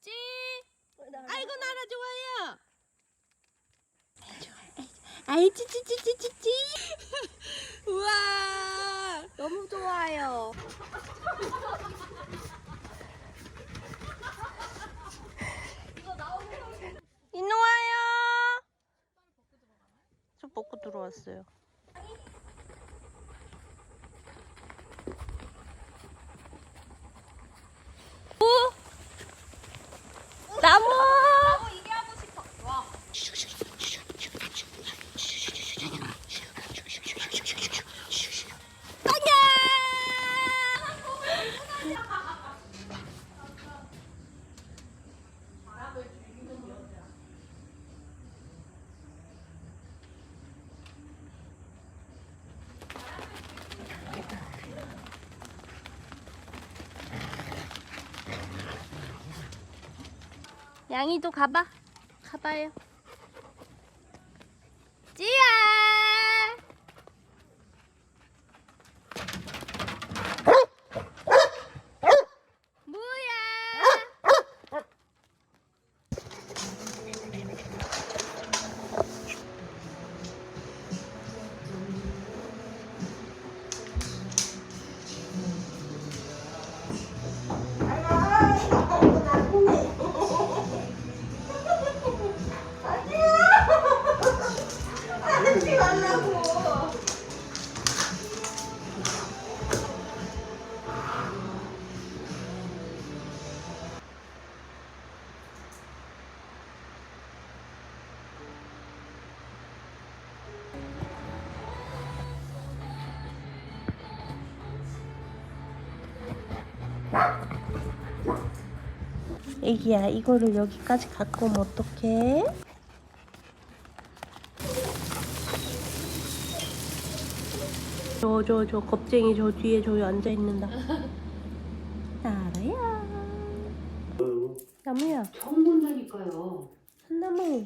찌. 아이고 나라 좋아요. 아이 찌찌찌찌찌찌 우와. 너무 좋아요. heures. 양이도 가봐. 가봐요. 애기야, 이거를 여기까지 갖고 오면 어떡해? 저, 저, 저 겁쟁이 저 뒤에 저기 앉아있는다. 나라야. 나무야, 처음 본다니까요. 한나무.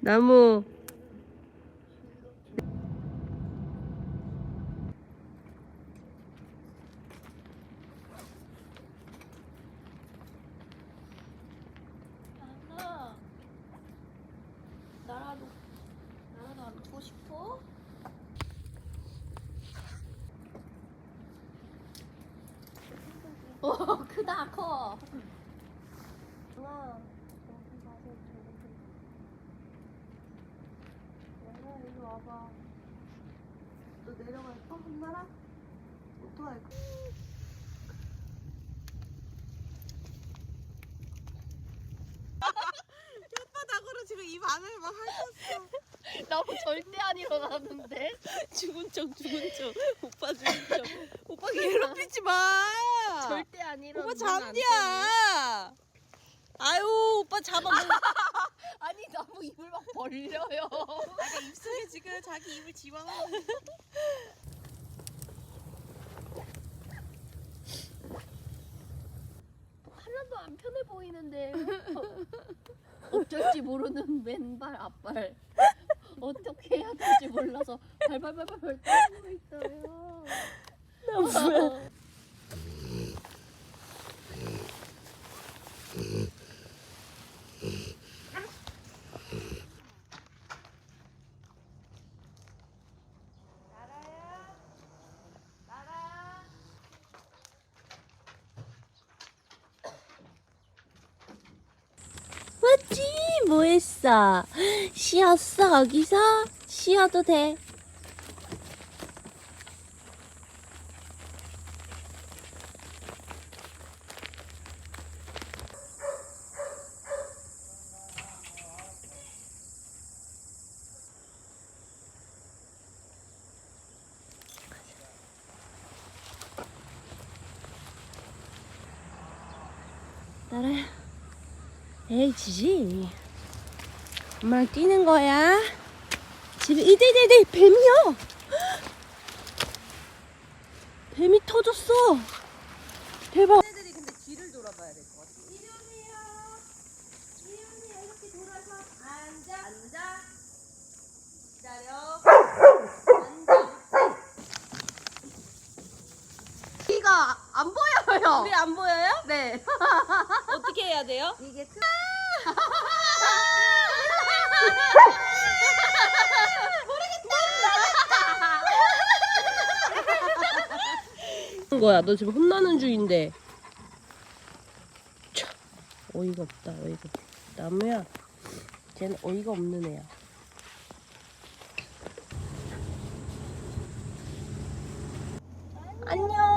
나무. 나라. 나라도 나라도 안고 싶어? 오 크다 커. 내려갈까? 혼나라? 어떡할까? 혓바닥으로 지금 입 안을 막 핥았어. 나무 절대 안 일어나는데? 죽은 척 죽은 척. 오빠 죽은 척. 오빠 괴롭히지 마. 절대 안 일어나. 오빠 잠디야. 아유 오빠 잡아. 뭐. 아니 나무 입을 막 벌려요. 아까 입속에 지금 자기 입을 집어넣어. 하나도 안 편해 보이는데. 어쩔지 모르는 맨발 앞발. 어떻게 해야 될지 몰라서 발발발발 떨고 있어요. 나무야. 뭐 했어? 쉬었어 거기서? 쉬어도 돼. 나라야. 에이 지지 엄마랑 뛰는 거야 집에 이대대대 뱀이야 뱀이 터졌어 대박 애들이 근데 뒤를 돌아봐. 될것 같아. 이리 오세요. 이리 오세요. 이렇게 돌아서 앉아. 앉아. 기다려. 앉아. 이가 안 보여요. 우리 안 보여요? 네. 어떻게 해야 돼요? 이게 큰 거야. 너 지금 혼나는 중인데. 참, 어이가 없다. 어이가 없다. 나무야. 쟤는 어이가 없는 애야. 안녕.